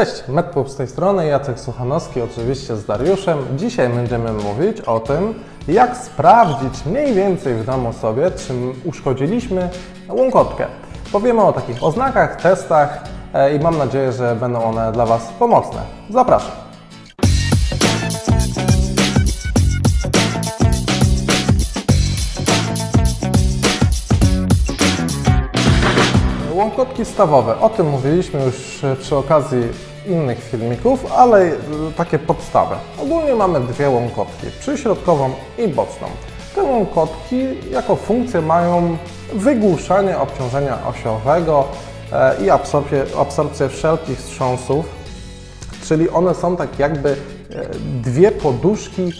Cześć, MedPub z tej strony, Jacek Suchanowski, oczywiście z Dariuszem. Dzisiaj będziemy mówić o tym, jak sprawdzić mniej więcej w domu sobie, czy uszkodziliśmy łąkotkę. Powiemy o takich oznakach, testach e, i mam nadzieję, że będą one dla Was pomocne. Zapraszam. Łąkotki stawowe. O tym mówiliśmy już e, przy okazji innych filmików, ale e, takie podstawy. Ogólnie mamy dwie łąkotki, przyśrodkową i boczną. Te łąkotki jako funkcję mają wygłuszanie obciążenia osiowego e, i absorpcję, absorpcję wszelkich wstrząsów, czyli one są tak jakby dwie poduszki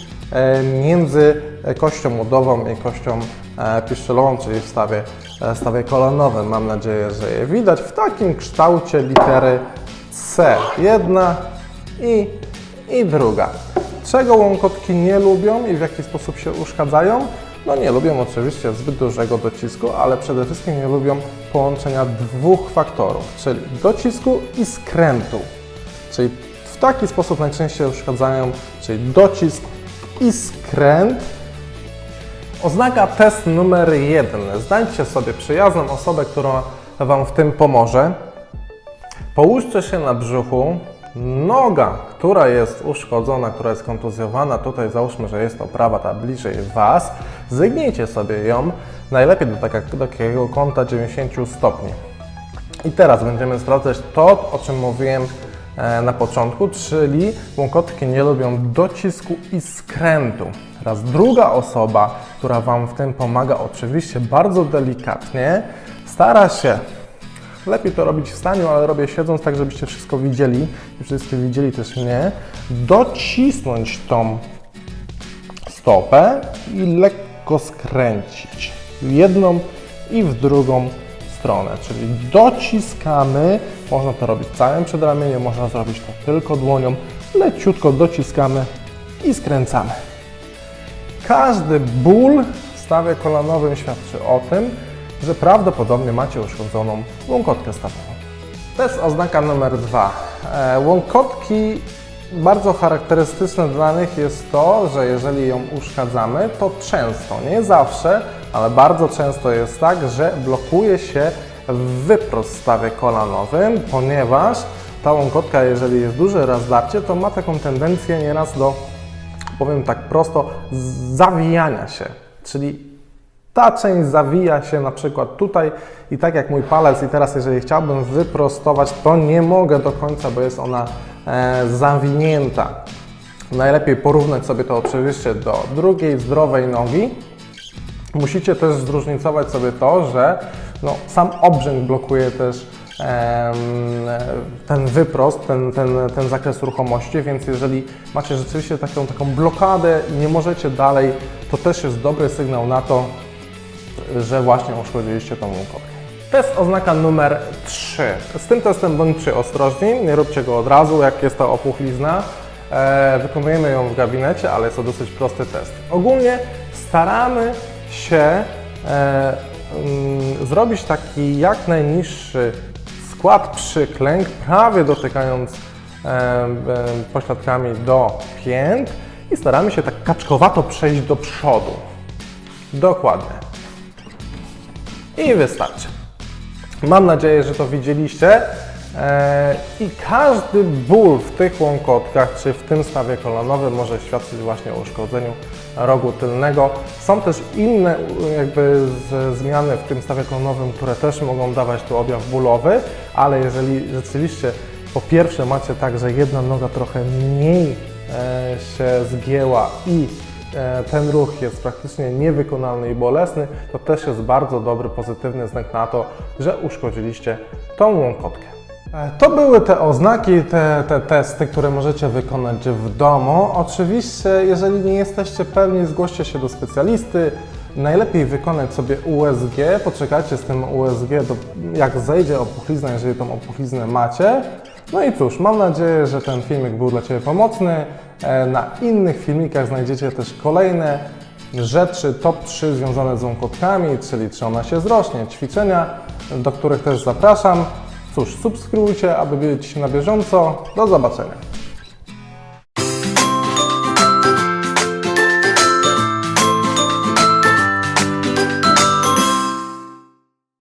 między kością udową i kością e, piszczelową, czyli w stawie, e, stawie kolanowym. Mam nadzieję, że je widać w takim kształcie litery C. Jedna i, i druga. Czego łąkotki nie lubią i w jaki sposób się uszkadzają? No nie lubią oczywiście zbyt dużego docisku, ale przede wszystkim nie lubią połączenia dwóch faktorów, czyli docisku i skrętu. Czyli w taki sposób najczęściej uszkadzają, czyli docisk i skręt. Oznaka test numer jeden. Znajdźcie sobie przyjazną osobę, która Wam w tym pomoże. Połóżcie się na brzuchu. Noga, która jest uszkodzona, która jest kontuzjowana, tutaj załóżmy, że jest to prawa, ta bliżej Was, zygnijcie sobie ją, najlepiej do, taka, do takiego kąta 90 stopni. I teraz będziemy sprawdzać to, o czym mówiłem e, na początku, czyli łąkotki nie lubią docisku i skrętu. Raz druga osoba, która Wam w tym pomaga, oczywiście bardzo delikatnie, stara się Lepiej to robić w staniu, ale robię siedząc tak, żebyście wszystko widzieli i wszyscy widzieli też mnie. Docisnąć tą stopę i lekko skręcić w jedną i w drugą stronę. Czyli dociskamy, można to robić całym przedramieniem, można zrobić to tylko dłonią, leciutko dociskamy i skręcamy. Każdy ból w stawie kolanowym świadczy o tym, że prawdopodobnie macie uszkodzoną łąkotkę stawową. To jest oznaka numer dwa. E, Łąkotki bardzo charakterystyczne dla nich jest to, że jeżeli ją uszkadzamy, to często, nie zawsze, ale bardzo często jest tak, że blokuje się wyprost w stawie kolanowym, ponieważ ta łąkotka, jeżeli jest duże rozdarcie, to ma taką tendencję nieraz do, powiem tak prosto, zawijania się. Czyli ta część zawija się na przykład tutaj i tak jak mój palec i teraz jeżeli chciałbym wyprostować, to nie mogę do końca, bo jest ona e, zawinięta. Najlepiej porównać sobie to oczywiście do drugiej zdrowej nogi. Musicie też zróżnicować sobie to, że no, sam obrzęk blokuje też ten wyprost, ten, ten, ten zakres ruchomości, więc jeżeli macie rzeczywiście taką, taką blokadę i nie możecie dalej, to też jest dobry sygnał na to, że właśnie uszkodziliście tą łąkotkę. To jest oznaka numer 3. Z tym testem bądźcie ostrożni, nie róbcie go od razu, jak jest to opuchlizna. E, wykonujemy ją w gabinecie, ale jest to dosyć prosty test. Ogólnie staramy się e, mm, zrobić taki jak najniższy skład przyklęk, prawie dotykając pośladkami do pięt i staramy się tak kaczkowato przejść do przodu. Dokładnie. I wystarczy. Mam nadzieję, że to widzieliście. Eee, I każdy ból w tych łąkotkach, czy w tym stawie kolanowym może świadczyć właśnie o uszkodzeniu rogu tylnego. Są też inne jakby zmiany w tym stawie kolanowym, które też mogą dawać tu objaw bólowy, ale jeżeli rzeczywiście po pierwsze macie tak, że jedna noga trochę mniej e, się zgięła i e, ten ruch jest praktycznie niewykonalny i bolesny, to też jest bardzo dobry, pozytywny znak na to, że uszkodziliście tą łąkotkę. E, To były te oznaki, te, te testy, które możecie wykonać w domu. Oczywiście, jeżeli nie jesteście pewni, zgłoście się do specjalisty. Najlepiej wykonać sobie USG, poczekajcie z tym USG, do, jak zejdzie opuchlizna, jeżeli tą opuchliznę macie. No i cóż, mam nadzieję, że ten filmik był dla Ciebie pomocny. E, Na innych filmikach znajdziecie też kolejne rzeczy, top 3 związane z łąkotkami, czyli czy ona się zrośnie, ćwiczenia, do których też zapraszam. Cóż, subskrybujcie, aby być na bieżąco. Do zobaczenia.